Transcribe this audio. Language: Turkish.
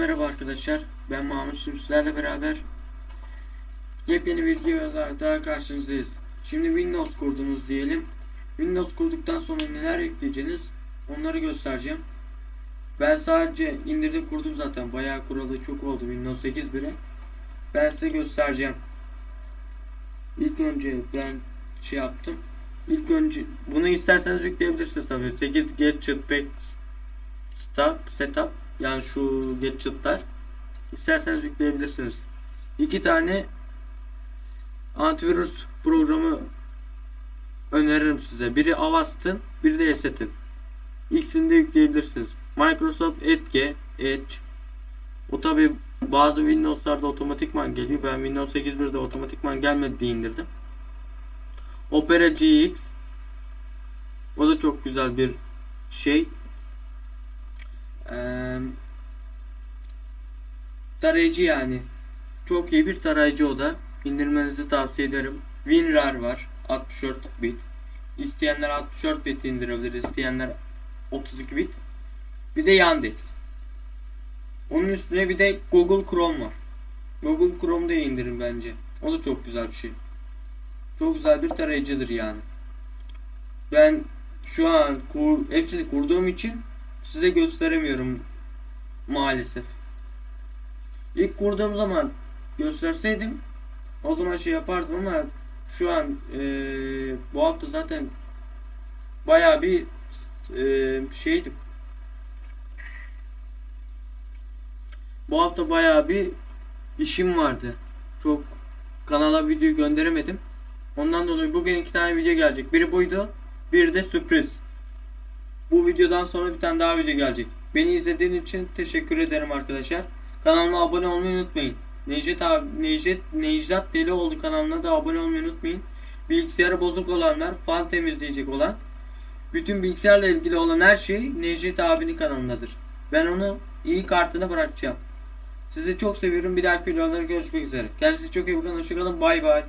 Merhaba arkadaşlar. Ben Mahmut sizlerle beraber yepyeni videolarda karşınızdayız. Şimdi Windows kurdunuz diyelim. Windows kurduktan sonra neler yükleyeceğiniz onları göstereceğim. Ben sadece indirdim kurdum zaten. Bayağı kuralı çok oldu Windows 8 bile. Ben size göstereceğim. İlk önce ben şey yaptım. İlk önce bunu isterseniz yükleyebilirsiniz tabii. 8 Gadget Pack Stop, Setup yani şu gadgetlar isterseniz yükleyebilirsiniz. İki tane antivirüs programı öneririm size. Biri Avast'ın, biri de Eset'in. İkisini de yükleyebilirsiniz. Microsoft Edge, Edge. O tabi bazı Windows'larda otomatikman geliyor. Ben Windows 8.1'de otomatikman gelmedi diye indirdim. Opera GX. O da çok güzel bir şey. Eee tarayıcı yani. Çok iyi bir tarayıcı o da. İndirmenizi tavsiye ederim. WinRAR var. 64 bit. İsteyenler 64 bit indirebilir. isteyenler 32 bit. Bir de Yandex. Onun üstüne bir de Google Chrome var. Google Chrome'da indirin bence. O da çok güzel bir şey. Çok güzel bir tarayıcıdır yani. Ben şu an kur, hepsini kurduğum için size gösteremiyorum maalesef. İlk kurduğum zaman gösterseydim o zaman şey yapardım ama şu an eee, bu hafta zaten bayağı bir eee, şeydim. Bu hafta bayağı bir işim vardı. Çok kanala video gönderemedim. Ondan dolayı bugün iki tane video gelecek. Biri buydu. Bir de sürpriz. Bu videodan sonra bir tane daha video gelecek. Beni izlediğiniz için teşekkür ederim arkadaşlar. Kanalıma abone olmayı unutmayın. Necdet abi Necdet Necdet Delioğlu kanalına da abone olmayı unutmayın. Bilgisayarı bozuk olanlar, fan temizleyecek olan, bütün bilgisayarla ilgili olan her şey Necdet abinin kanalındadır. Ben onu iyi kartına bırakacağım. Sizi çok seviyorum. Bir dahaki videolarda görüşmek üzere. Kendinize çok iyi bakın. Hoşçakalın. Bay bay.